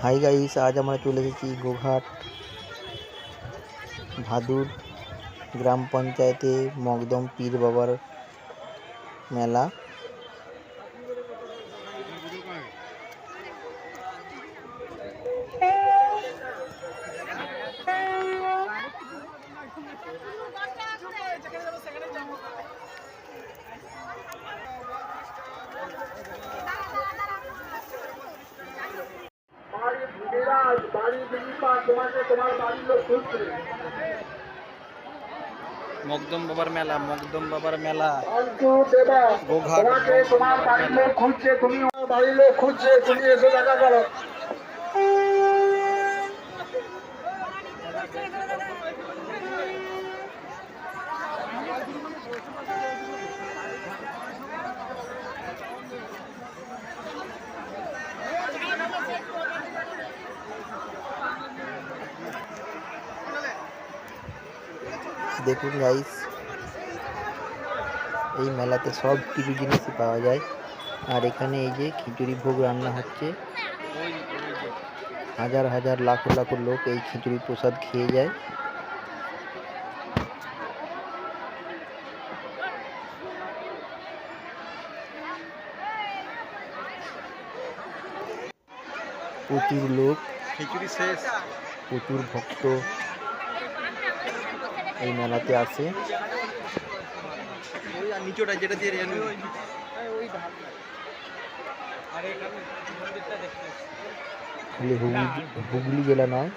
Hi guys আজ আমরা চলে এসেছি গোঘাট ভাদুর গ্রাম পঞ্চায়েতে মকদম পীর বাবার মেলা। মকদম বাবার মেলা মকদম বাবার মেলা অন্তু দেবা গোঘাট। তোমাকে তোমার বাড়ির লোক খুঁজছে তুমি আমার বাড়ির লোক খুঁজছে তুমি এসে দেখা করো দেখুন গাইস এই মেলাতে সব কিছু জিনিসই পাওয়া যায়। আর এখানে এই যে খিচুড়ি ভোগ রান্না হচ্ছে। হাজার হাজার লাখো লাখো লোক এই খিচুড়ি প্রসাদ খেয়ে যায়। প্রচুর লোক খিচুড়ি শেষ। প্রচুর ভক্ত। এই মেলাতে আসে নিচোটা যেটা দিয়ে খালি হুগলি হুগলি জেলা নয়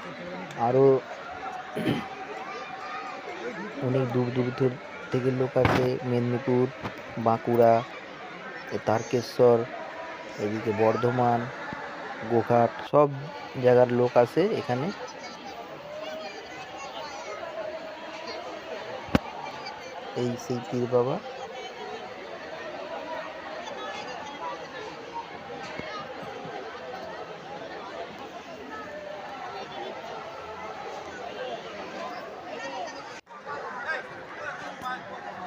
আরও অনেক দূর দূর থেকে- থেকে লোক আসে মেদিনীপুর বাঁকুড়া তারকেশ্বর এদিকে বর্ধমান গোঘাট সব জায়গার লোক আসে এখানে। এই সেই পীর বাবা।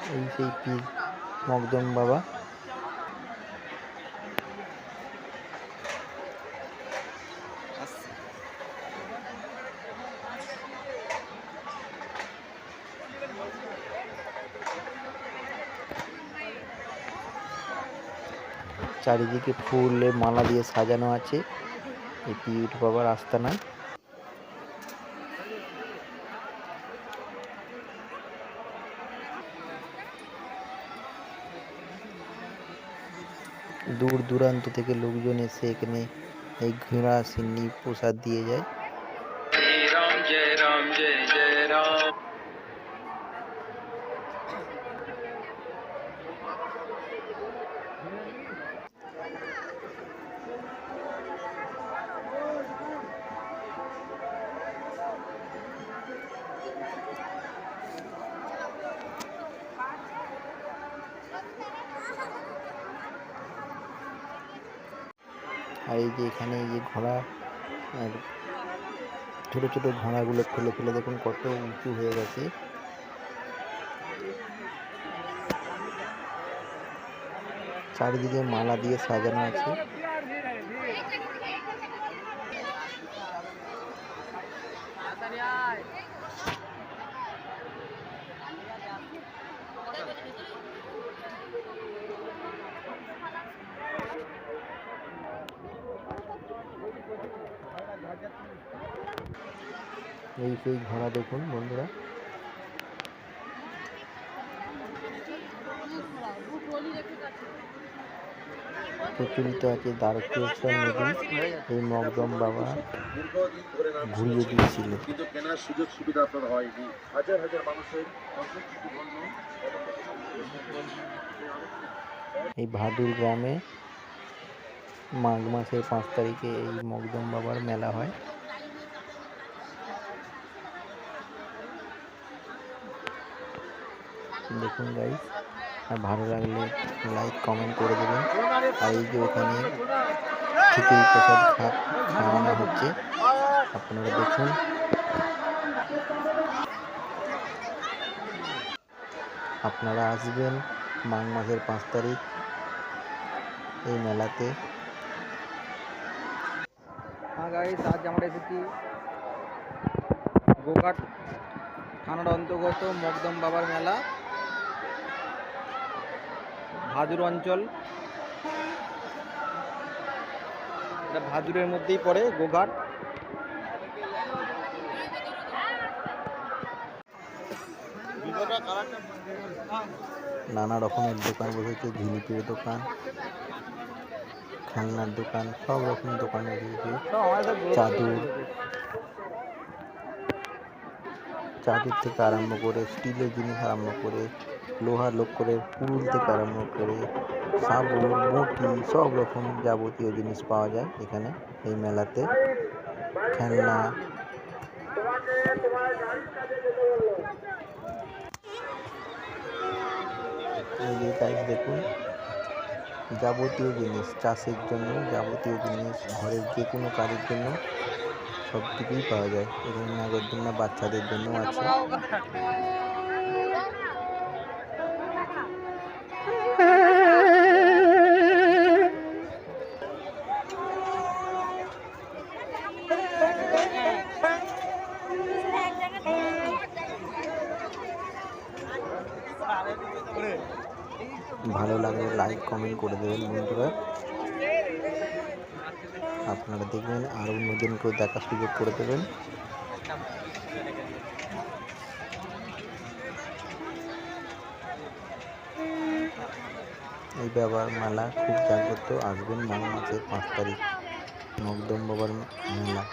এই সেই পীর মকদম বাবা। চারিদিকে ফুলে মালা দিয়ে সাজানো আছে। এই পীর বাবার আস্তানা। দূর দূরান্ত থেকে লোকজন এসে এখানে এই ঘোড়া সিন্নি প্রসাদ দিয়ে যায়। রাম জয় রাম জয় জয় রাম আর এই যে এখানে এই যে ঘোড়া, আর ছোট ছোট ঘোড়াগুলো খুলে ফেলে দেখুন কত উঁচু হয়ে গেছে। চারিদিকে মালা দিয়ে সাজানো আছে। এই সেই ঘোড়া দেখুন বন্ধুরা। প্রচলিত আছে দ্বারকেশ্বর নদী এই মকদম বাবা ঘুরিয়ে দিয়েছিল। কিন্তু কেনার সুযোগ সুবিধা আপনার হয়নি। হাজার হাজার মানুষের এই ভাদুর গ্রামে মাঘ মাসের পাঁচ তারিখে এই মগদম বাবার মেলা হয়। দেখুন গাইস আর ভালো লাগলে লাইক কমেন্ট করে দেবেন। আর এই যে ওখানে খিচুড়ি প্রসাদ খাওয়ানো হচ্ছে, আপনারা দেখুন। আপনারা আসবেন মাঘ মাসের পাঁচ তারিখ এই মেলাতে। হ্যাঁ আজ আমরা এসেছি গোঘাট থানার অন্তর্গত মকদম বাবার মেলা। ভাদুর অঞ্চল। এটা ভাদুরের মধ্যেই পড়ে, গোঘাট। নানা রকমের দোকান বসেছে, ঝিলিপির দোকান, খেলনার দোকান, সব রকম দোকান বসেছে। চাদর। চাদর থেকে আরম্ভ করে, স্টিলের জিনিস আরম্ভ করে লোহার লোক করে পুরুল থেকে আরম্ভ করে সাবুন বটি, সব রকম যাবতীয় জিনিস পাওয়া যায় এখানে এই মেলাতে। খেলনা। দেখুন। যাবতীয় জিনিস, চাষের জন্য যাবতীয় জিনিস, ঘরের যে কোনো কাজের জন্য সব পাওয়া যায়। এখানে নাগরদোলনা বাচ্চাদের জন্য আছে। ভালো লাগলে লাইক কমেন্ট করে দেবেন বন্ধুরা। আপনারা দেখবেন আরও নতুনকেও দেখার সুযোগ করে দেবেন। এই ব্যাপার মেলা খুব জাগ্রত, আসবেন মনে মাসের পাঁচ তারিখ মকদম বাবার মেলা।